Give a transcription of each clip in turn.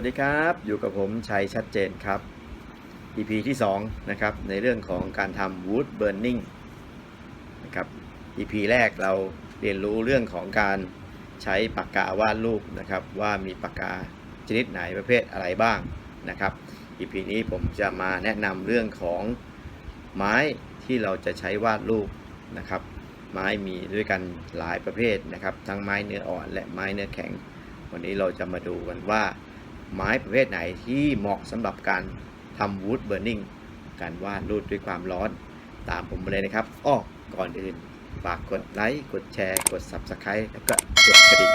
วัสดีครับ อยู่กับผมชัยชัดเจนครับ EP ที่2นะครับในเรื่องของการทำ wood burning นะครับ EP แรกเราเรียนรู้เรื่องของการใช้ปากกาวาดรูปนะครับว่ามีปากกาชนิดไหนประเภทอะไรบ้างนะครับ EP นี้ผมจะมาแนะนำเรื่องของไม้ที่เราจะใช้วาดรูปนะครับ ไม้มีด้วยกันหลายประเภทนะครับ ทั้งไม้เนื้ออ่อนและไม้เนื้อแข็ง วันนี้เราจะมาดูกันว่า ไม้ประเภทไหนที่เหมาะสำหรับการทำ wood burning การวาดรูปด้วยความร้อน ตามผมมาเลยนะครับอ้อก่อนอื่น ฝากกดไลค์ กดแชร์ กด Subscribe แล้วก็กดกระดิ่ง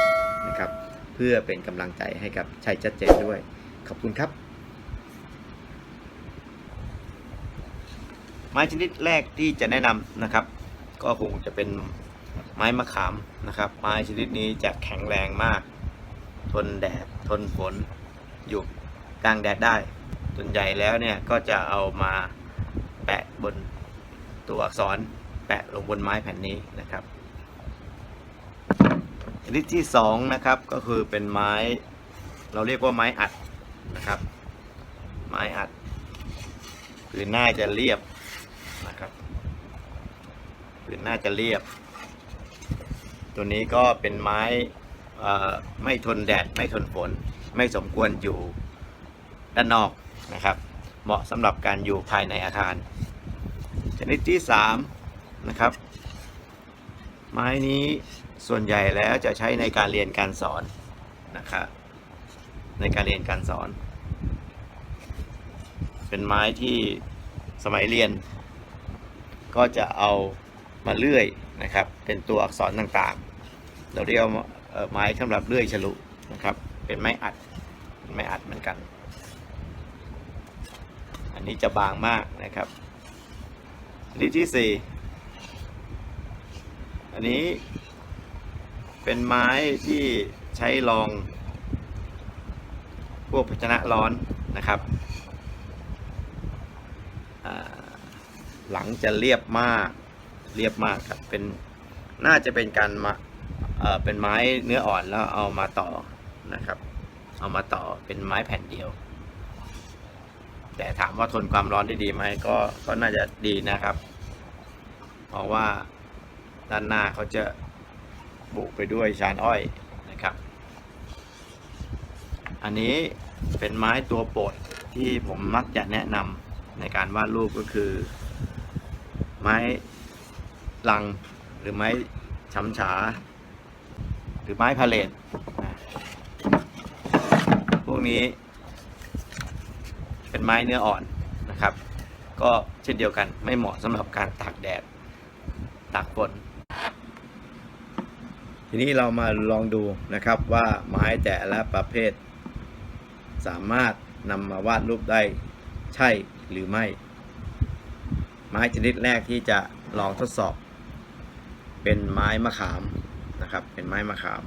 นะครับ เพื่อเป็นกำลังใจให้กับชัยชัดเจนด้วย ขอบคุณครับ ไม้ชนิดแรกที่จะแนะนำนะครับ ก็คงจะเป็นไม้มะขามนะครับ ไม้ชนิดนี้จะแข็งแรงมาก ทนแดด ทนฝน อยู่กลางแดดได้ ส่วนใหญ่แล้วเนี่ยก็จะเอามาแปะบนตัวอักษรแปะลงบนไม้แผ่นนี้นะครับชนิดที่สองนะครับก็คือเป็นไม้ เราเรียกว่าไม้อัดนะครับ ไม้อัดพื้นหน้าจะเรียบนะครับพื้นหน้าจะเรียบ ตัวนี้ก็เป็นไม้ไม่ทนแดดไม่ทนฝน ไม่สมควรอยู่ด้านนอกนะครับ เหมาะสำหรับการอยู่ภายในอาคาร ชนิดที่3นะครับ ไม้นี้ส่วนใหญ่แล้วจะใช้ในการเรียนการสอนนะครับในการเรียนการสอน เป็นไม้ที่สมัยเรียน ก็จะเอามาเลื่อยนะครับ เป็นตัวอักษรต่างๆ เราเรียกว่าไม้สำหรับเลื่อยฉลุนะครับ เป็นไม้อัด ไม้อัดเหมือนกัน อันนี้จะบางมากนะครับชนิดที่สี่อันนี้เป็นไม้ที่ใช้รองพวกภาชนะร้อนนะครับ หลังจะเรียบมากเรียบมากครับเป็นน่าจะเป็นการมาเป็นไม้เนื้ออ่อนแล้วเอามาต่อนะครับ เอามาต่อเป็นไม้แผ่นเดียว แต่ถามว่าทนความร้อนได้ดีไหมก็ก็น่าจะดีนะครับ เพราะว่าด้านหน้าเขาจะบุไปด้วยชานอ้อยนะครับ อันนี้เป็นไม้ตัวโปรดที่ผมมักจะแนะนำในการวาดรูปก็คือ ไม้ลังหรือไม้ช้ำฉา หรือไม้พาเลทนะพ วกนี้ เป็นไม้เนื้ออ่อนนะครับ ก็เช่นเดียวกันไม่เหมาะสำหรับการตากแดดตากฝนทีนี้เรามาลองดูนะครับว่าไม้แต่ละประเภท สามารถนำมาวาดรูปได้ใช่หรือไม่ ไม้ชนิดแรกที่จะลองทดสอบ เป็นไม้มะขามนะครับ เป็นไม้มะขาม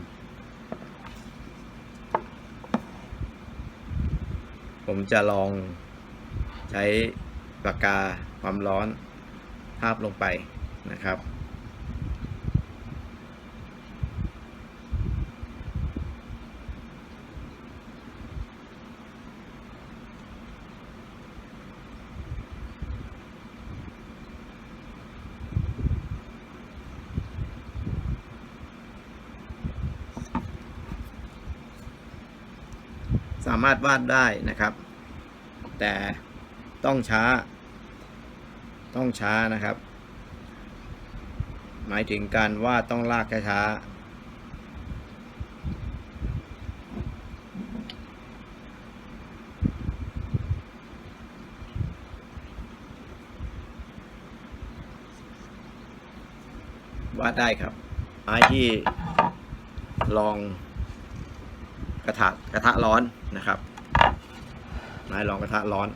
ผมจะลองใช้ปากกาความร้อนภาพลงไปนะครับามารถวาดได้นะครับ แต่ต้องช้า ต้องช้านะครับ หมายถึงการวาดต้องลากช้าวาดได้ครับไม้ที่ลอง กระทะกระทะร้อนนะครับไม้รองกระทะร้อน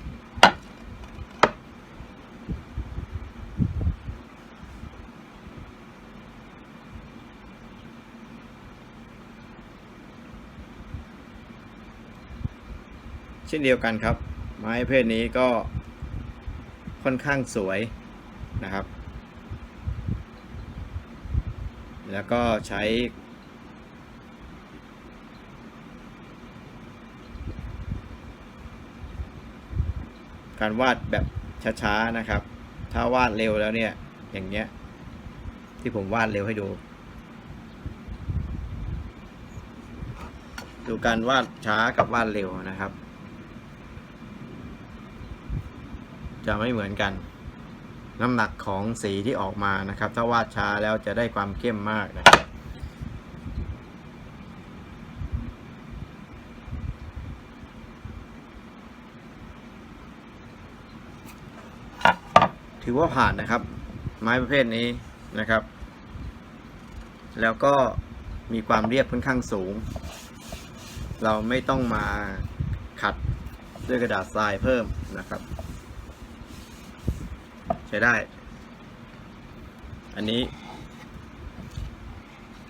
เช่นเดียวกันครับ ไม้ประเพศนี้ก็ค่อนข้างสวยนะครับ แล้วก็ใช้ การวาดแบบช้าๆนะครับ ถ้าวาดเร็วแล้วเนี่ย อย่างเงี้ย ที่ผมวาดเร็วให้ดู ดูการวาดช้ากับวาดเร็วนะครับ จะไม่เหมือนกัน น้ำหนักของสีที่ออกมานะครับ ถ้าวาดช้าแล้วจะได้ความเข้มมากนะครับ ถือว่าผ่านนะครับ ไม้ประเภทนี้นะครับ แล้วก็มีความเรียบค่อนข้างสูง เราไม่ต้องมาขัดด้วยกระดาษทรายเพิ่มนะครับ ใช้ได้ อันนี้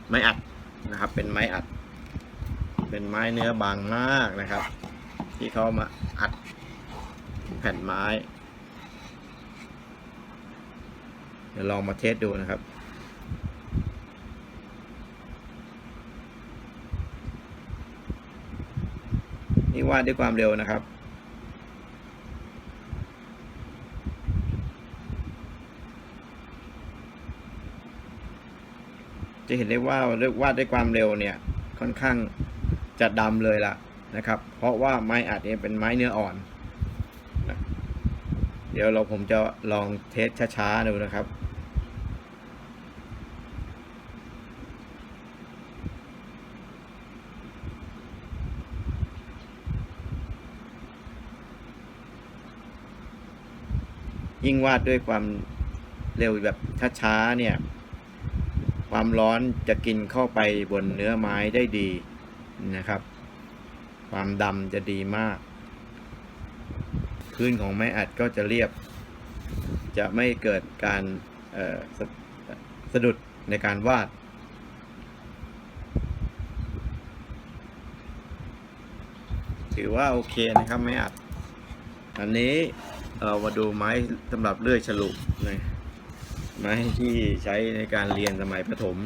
ไม้อัดนะครับ เป็นไม้อัด เป็นไม้เนื้อบางมากนะครับ ที่เขามาอัดแผ่นไม้ เดี๋ยวลองมาเทสดูนะครับนี่วาดด้วยความเร็วนะครับ จะเห็นได้ว่าวาดด้วยความเร็วเนี่ยค่อนข้างจะดำเลยล่ะนะครับ เพราะว่าไม้อัดเนี่ยเป็นไม้เนื้ออ่อนเดี๋ยวเราผมจะลองเทสช้าๆดูนะครับ ยิ่งวาดด้วยความเร็วแบบช้าๆเนี่ย ความร้อนจะกินเข้าไปบนเนื้อไม้ได้ดีนะครับ ความดำจะดีมาก พื้นของไม้อัดก็จะเรียบ จะไม่เกิดการสสะดุดในการวาดถือว่าโอเคนะครับไม้อัด อันนี้ เรามาดูไม้สำหรับเลื่อยฉลุนะไม้ที่ใช้ในการเรียนสมัยประถม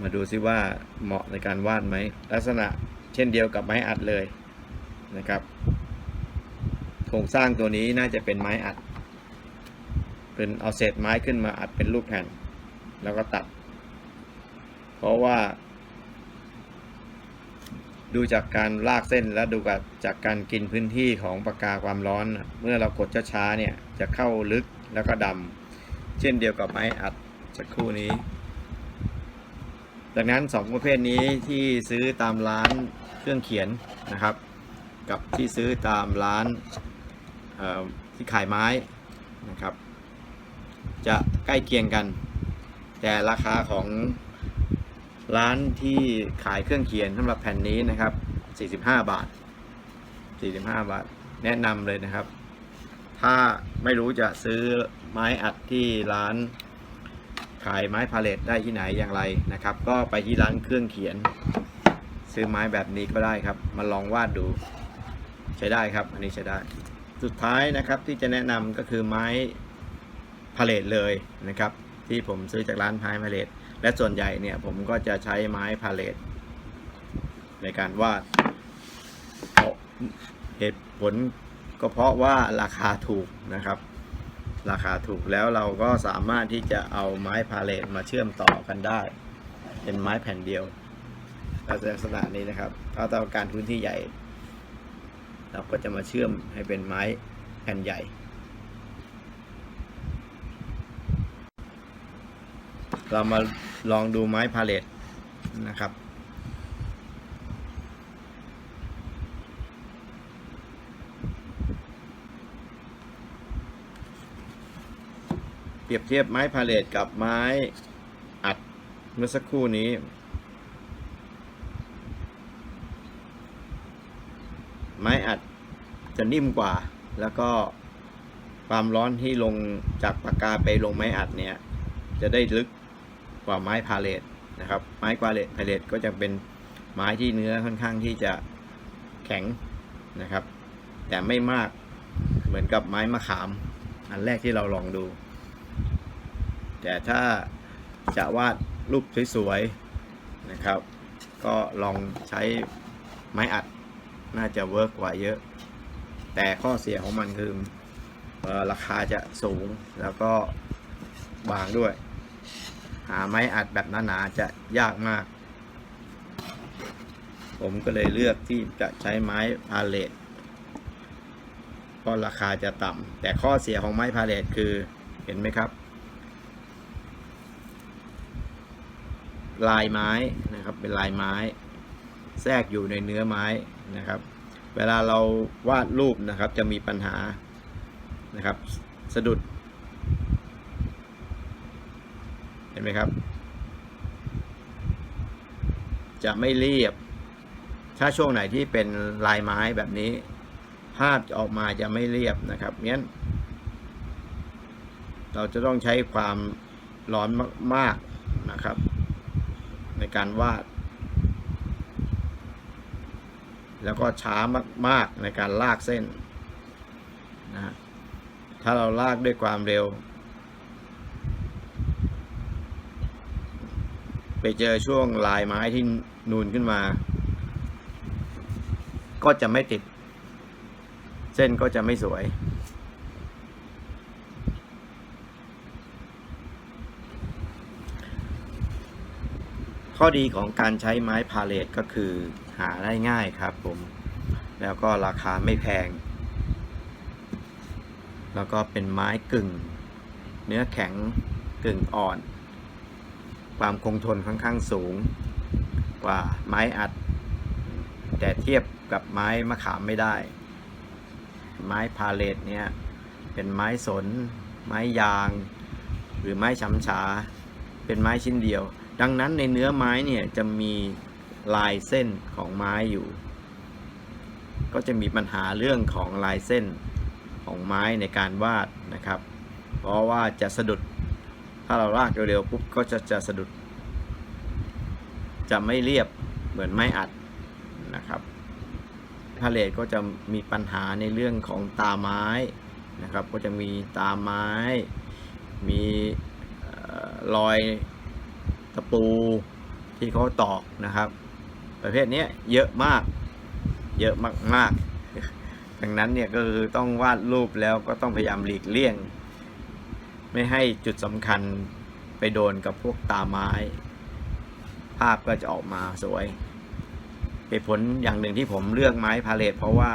มาดูซิว่าเหมาะในการวาดไหมลักษณะเช่นเดียวกับไม้อัดเลยนะครับโครงสร้างตัวนี้น่าจะเป็นไม้อัด เป็นเอาเศษไม้ขึ้นมาอัดเป็นรูปแผ่น แล้วก็ตัด เพราะว่า ดูจากการลากเส้นและดูจากการกินพื้นที่ของปากกาความร้อน เมื่อเรากดช้าๆเนี่ยจะเข้าลึกแล้วก็ดำเช่นเดียวกับไม้อัดสักครู่นี้ ดังนั้นสองประเภทนี้ที่ซื้อตามร้านเครื่องเขียนนะครับ กับที่ซื้อตามร้านที่ขายไม้นะครับ จะใกล้เคียงกัน แต่ราคาของ ร้านที่ขายเครื่องเขียนสำหรับแผ่นนี้นะครับ 45 บาท 45 บาท แนะนำเลยนะครับ ถ้าไม่รู้จะซื้อไม้อัดที่ร้านขายไม้พาเลตได้ที่ไหนอย่างไรนะครับ ก็ไปที่ร้านเครื่องเขียน ซื้อไม้แบบนี้ก็ได้ครับ มาลองวาดดู ใช้ได้ครับ อันนี้ใช้ได้ สุดท้ายนะครับที่จะแนะนำก็คือไม้พาเลตเลยนะครับ ที่ผมซื้อจากร้านไม้พาเลต และส่วนใหญ่เนี่ยผมก็จะใช้ไม้พาเลตในการวาดเหตุผลก็เพราะว่าราคาถูกนะครับ ราคาถูกแล้วเราก็สามารถที่จะเอาไม้พาเลตมาเชื่อมต่อกันได้ เป็นไม้แผ่นเดียวลักษณะนี้นะครับ ถ้าต้องการพื้นที่ใหญ่ เราก็จะมาเชื่อมให้เป็นไม้แผ่นใหญ่ เรามาลองดูไม้พาเลตนะครับ เปรียบเทียบไม้พาเลตกับไม้อัดเมื่อสักครู่นี้ ไม้อัดจะนิ่มกว่า แล้วก็ความร้อนที่ลงจากปากกาไปลงไม้อัดเนี่ย จะได้ลึกก ว่าไม้พาเลตนะครับ ไม้พาเลตพาเลตก็จะเป็นไม้ที่เนื้อค่อนข้างที่จะแข็งนะครับ แต่ไม่มากเหมือนกับไม้มะขาม อันแรกที่เราลองดู แต่ถ้าจะวาดรูปสวยๆนะครับ ก็ลองใช้ไม้อัดน่าจะเวิร์กกว่าเยอะ แต่ข้อเสียของมันคือออราคาจะสูงแล้วก็บางด้วย หาไม้อัดแบบหนาๆจะยากมาก ผมก็เลยเลือกที่จะใช้ไม้พาเลตเพราะราคาจะต่ำแต่ข้อเสียของไม้พาเลตคือเห็นไหมครับ ลายไม้นะครับเป็นลายไม้ แทรกอยู่ในเนื้อไม้นะครับ เวลาเราวาดรูปนะครับจะมีปัญหานะครับ สะดุด เห็นไหมครับ จะไม่เรียบ ถ้าช่วงไหนที่เป็นลายไม้แบบนี้ ภาพจะออกมาจะไม่เรียบนะครับงั้น เราจะต้องใช้ความร้อนมาก ๆนะครับ ในการวาด แล้วก็ช้ามาก ๆ ในการลากเส้นนะฮะถ้าเราลากด้วยความเร็ว ไปเจอช่วงลายไม้ที่นูนขึ้นมา ก็จะไม่ติด เส้นก็จะไม่สวย ข้อดีของการใช้ไม้พาเลตก็คือหาได้ง่ายครับผม แล้วก็ราคาไม่แพง แล้วก็เป็นไม้กึ่ง เนื้อแข็งกึ่งอ่อน ความคงทนค่อนข้างสูงกว่าไม้อัด แต่เทียบกับไม้มะขามไม่ได้ ไม้พาเลตเนี่ยเป็นไม้สน ไม้ยาง หรือไม้ช้ำฉา เป็นไม้ชิ้นเดียว ดังนั้นในเนื้อไม้เนี่ยจะมีลายเส้นของไม้อยู่ ก็จะมีปัญหาเรื่องของลายเส้นของไม้ในการวาดนะครับ เพราะว่าจะสะดุด ถ้าเราลากเร็วๆปุ๊บก็จะจะสะดุด จะไม่เรียบเหมือนไม้อัดนะครับพาเลตก็จะมีปัญหาในเรื่องของตาไม้นะครับ ก็จะมีตาไม้ มีเอ่อรอยตะปูที่เขาตอกนะครับ ประเภทนี้เยอะมาก เยอะมากๆดังนั้นเนี่ยก็คือต้องวาดรูปแล้วก็ต้องพยายามหลีกเลี่ยง ไม่ให้จุดสำคัญไปโดนกับพวกตาไม้ ภาพก็จะออกมาสวยเหตุผลอย่างหนึ่งที่ผมเลือกไม้พาเลตเพราะว่า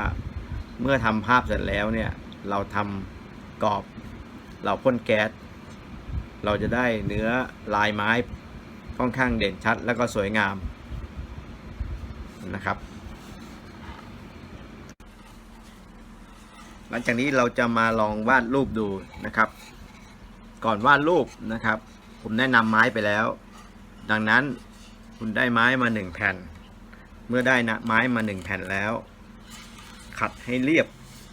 เมื่อทำภาพเสร็จแล้วเนี่ย เราทำกรอบ เราพ่นแก๊ส เราจะได้เนื้อลายไม้ค่อนข้างเด่นชัดแล้วก็สวยงามนะครับ หลังจากนี้เราจะมาลองวาดรูปดูนะครับ ก่อนวาดรูปนะครับ ผมแนะนำไม้ไปแล้ว ดังนั้นคุณได้ไม้มาหนึ่งแผ่น เมื่อได้นะไม้มาหนึ่งแผ่นแล้ว ขัดให้เรียบ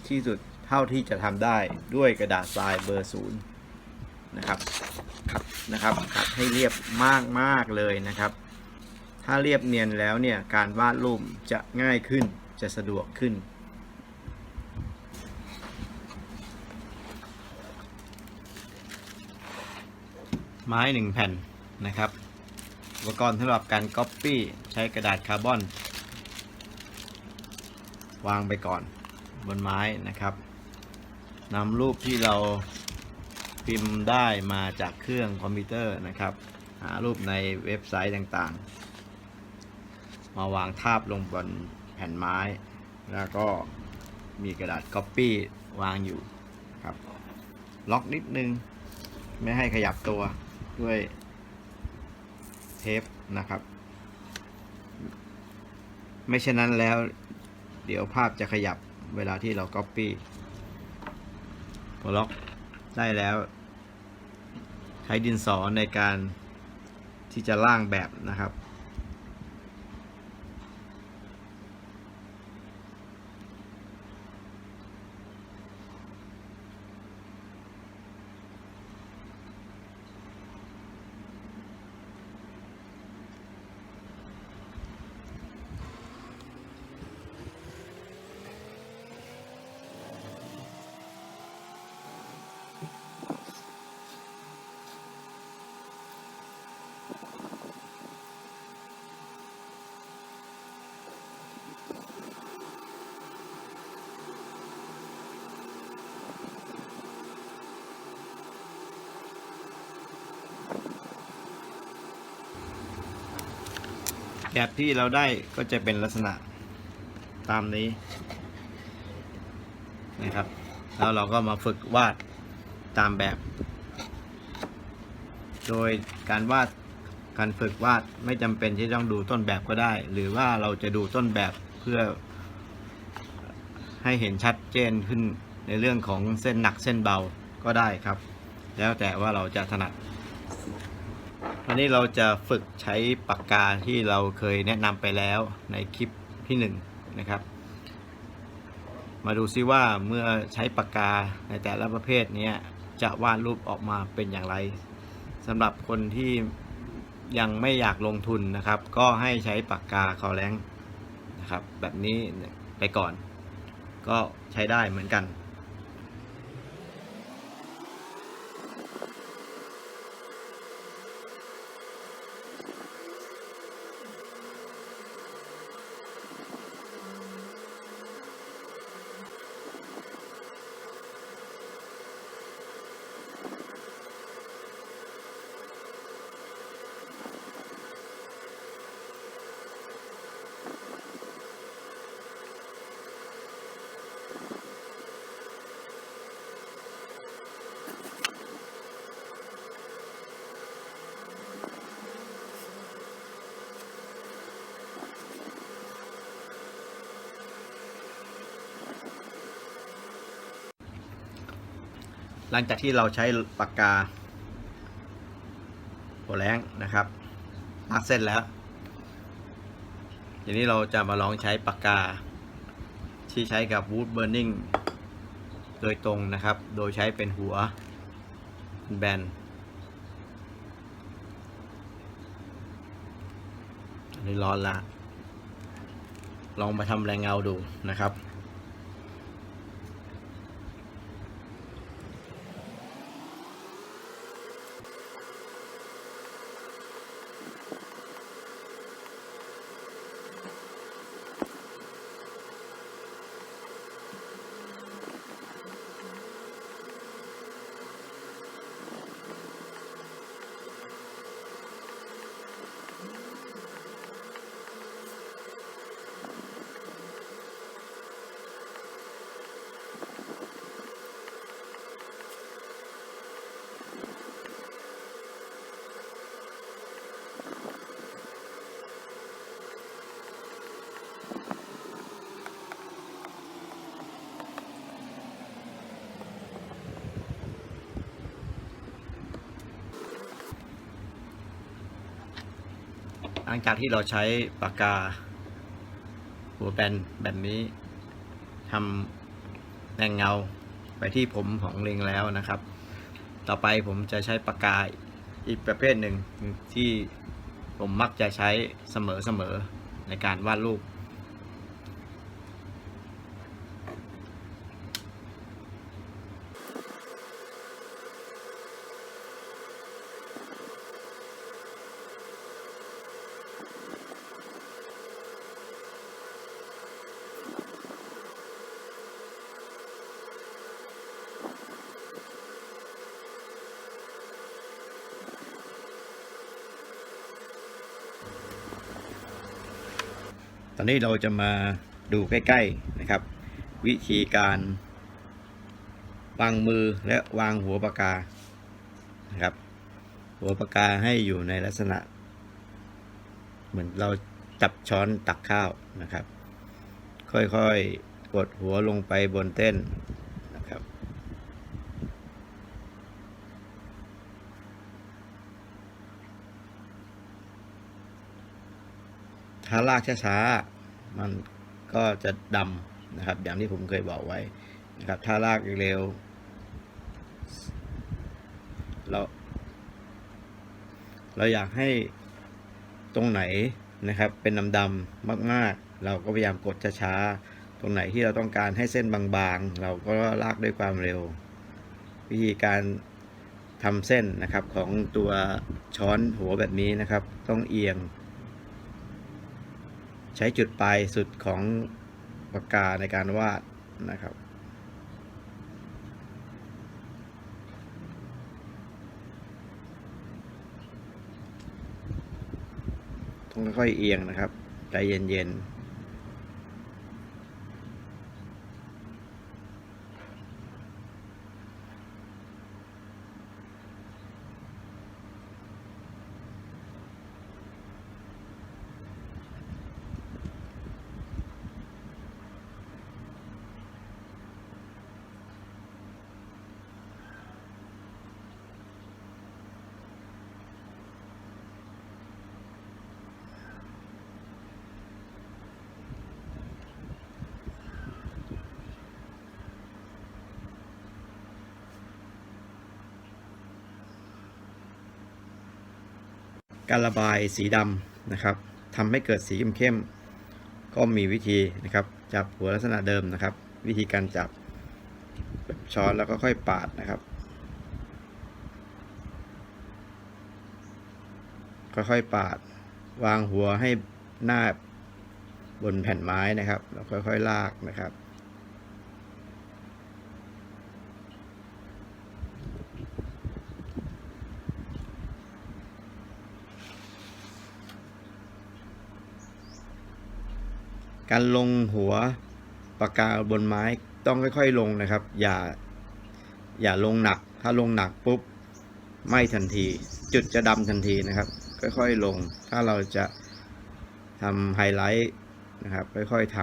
ที่สุดเท่าที่จะทำได้ด้วยกระดาษทรายเบอร์ศูนย์นะครับขัดนะครับขัดให้เรียบมากมากเลยนะครับ ถ้าเรียบเนียนแล้วเนี่ยการวาดรูปจะง่ายขึ้นจะสะดวกขึ้น ไม้หนึ่งแผ่นนะครับ อุปกรณ์สำหรับการก๊อปปี้ใช้กระดาษคาร์บอน วางไปก่อนบนไม้นะครับนำรูปที่เราพิมพ์ได้มาจากเครื่องคอมพิวเตอร์นะครับ หารูปในเว็บไซต์ต่างๆ มาวางทาบลงบนแผ่นไม้ แล้วก็มีกระดาษก๊อปปี้วางอยู่ครับ ล็อกนิดนึง ไม่ให้ขยับตัว ด้วยเทปนะครับ ไม่เช่นนั้นแล้ว เดี๋ยวภาพจะขยับเวลาที่เราคัปปี้บล็อกได้แล้ว ใช้ดินสอในการที่จะล่างแบบนะครับ แบบที่เราได้ก็จะเป็นลักษณะตามนี้นะครับ แล้วเราก็มาฝึกวาดตามแบบ โดยการวาดการฝึกวาดไม่จำเป็นที่ต้องดูต้นแบบก็ได้ หรือว่าเราจะดูต้นแบบเพื่อ ให้เห็นชัดเจนขึ้นในเรื่องของเส้นหนักเส้นเบาก็ได้ครับ แล้วแต่ว่าเราจะถนัด วันนี้เราจะฝึกใช้ปากกาที่เราเคยแนะนำไปแล้วในคลิปที่1นงนะครับ มาดูซิว่าเมื่อใช้ปากกาในแต่ละประเภทนี้จะวาดรูปออกมาเป็นอย่างไรสำหรับคนที่ยังไม่อยากลงทุนนะครับ ก็ให้ใช้ปากกาคอแรงนะครับ แบบนี้ไปก่อน ก็ใช้ได้เหมือนกัน หลังจากที่เราใช้ปากกาโหแรงนะครับมาร์กเส้นแล้วทีนี้เราจะมาลองใช้ปากกา ที่ใช้กับ Wood Burning โดยตรงนะครับ โดยใช้เป็นหัวแบนอันนี้ร้อนละ ลองมาทำแรงเงาดูนะครับ ลังจากที่เราใช้ปากกา หัวแบนแบบนี้ทำแรงเงาไปที่ผมของลิงแล้วนะครับ ต่อไปผมจะใช้ปากกาอีกประเภทหนึ่งที่ผมมักจะใช้เสมอๆในการวาดรูป อนนี้เราจะมาดูใกล้ๆนะครับ วิธีการวางมือและวางหัวปากกานะครับ หัวปากกาให้อยู่ในลักษณะ เหมือนเราจับช้อนตักข้าวนะครับ ค่อยๆกดหัวลงไปบนเต้นนะครับถ้าลากช้าๆ มันก็จะดำนะครับ อย่างที่ผมเคยบอกไว้นะครับ ถ้าลากเร็วเราเราอยากให้ตรงไหนนะครับ เป็นดำๆมาก ๆ เราก็พยายามกดช้าๆตรงไหนที่เราต้องการให้เส้นบางๆ เราก็ลากด้วยความเร็ว วิธีการทำเส้นนะครับของตัวช้อนหัวแบบนี้นะครับ ต้องเอียง ใช้จุดปลายสุดของปากกาในการวาดนะครับต้องค่อยๆเอียงนะครับ ใจเย็นๆ การระบายสีดำนะครับทำให้เกิดสีเข้มๆก็มีวิธีนะครับ จับหัวลักษณะเดิมนะครับ วิธีการจับแบบช้อนแล้วก็ค่อยปาดนะครับ ค่อยๆปาด วางหัวให้หน้าบนแผ่นไม้นะครับ แล้วค่อยๆลากนะครับ การลงหัวปากกาบนไม้ต้องค่อยๆลงนะครับ อย่าอย่าลงหนัก ถ้าลงหนักปุ๊บไหม้ทันที จุดจะดำทันทีนะครับ ค่อยๆลง ถ้าเราจะทำไฮไลท์นะครับ ค่อยๆท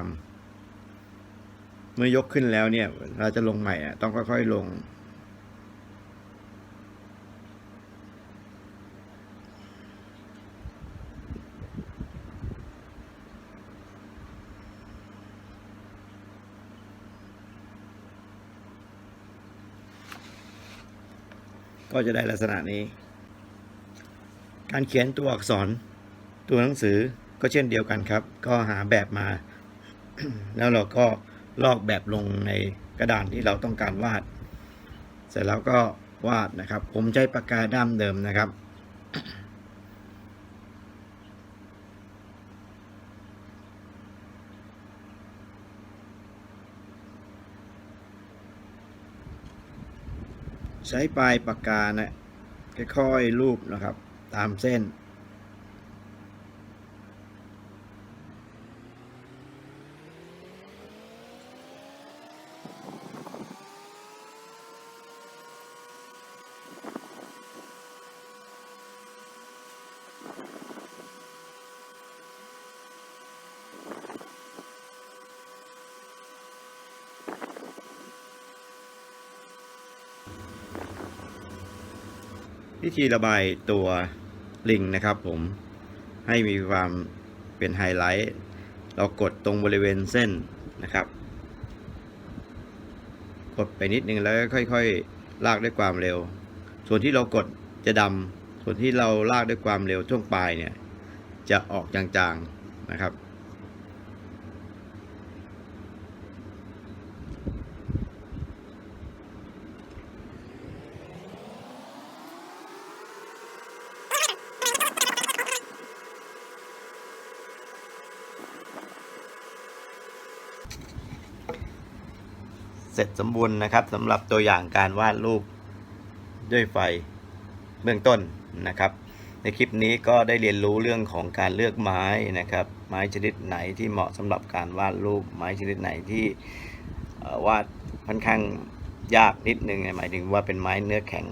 ำเมื่อยกขึ้นแล้วเนี่ย เราจะลงใหม่อะต้องค่อยๆลง ก็จะได้ลักษณะนี้ การเขียนตัวอักษรตัวหนังสือก็เช่นเดียวกันครับ ก็หาแบบมา แล้วเราก็ลอกแบบลงในกระดานที่เราต้องการวาด เสร็จแล้วก็วาดนะครับ ผมใช้ปากกาด้ามเดิมนะครับ ใช้ปลายปากกานะค่อยๆรูปนะครับ ตามเส้น วิธีระบายตัวลิงนะครับผมให้มีความเป็นไฮไลท์ เรากดตรงบริเวณเส้นนะครับ กดไปนิดนึงแล้วค่อยๆ ลากด้วยความเร็ว ส่วนที่เรากดจะดำส่วนที่เราลากด้วยความเร็วช่วงปลายเนี่ย จะออกจางๆนะครับ ร็จสมบูรณ์นะครับสำหรับตัวอย่างการวาดรูปด้วยไฟเบื้องต้นนะครับ ในคลิปนี้ก็ได้เรียนรู้เรื่องของการเลือกไม้นะครับ ไม้ชนิดไหนที่เหมาะสำหรับการวาดรูป ไม้ชนิดไหนที่วาดค่อนข้างยากนิดนึงหมายถึงว่าเป็นไม้เนื้อแข็ง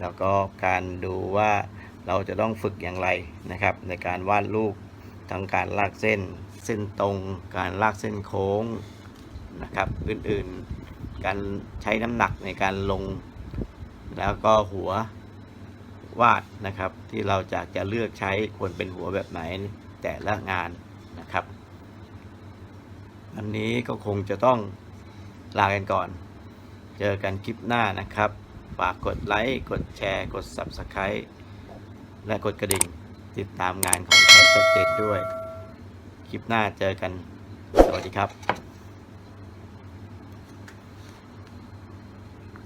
แล้วก็การดูว่าเราจะต้องฝึกอย่างไรนะครับ ในการวาดรูปทั้งการลากเส้น เส้นตรง การลากเส้นโค้ง นะครับอื่นๆ การใช้น้ำหนักในการลง แล้วก็หัววาดนะครับที่เราจะจะเลือกใช้ควรเป็นหัวแบบไหนแต่ละงานนะครับวันนี้ก็คงจะต้องลากันก่อน เจอกันคลิปหน้านะครับ ฝากกดไลค์ กดแชร์ กด Subscribe และกดกระดิ่งติดตามงานของแคสเตด้วย คลิปหน้าเจอกัน สวัสดีครับ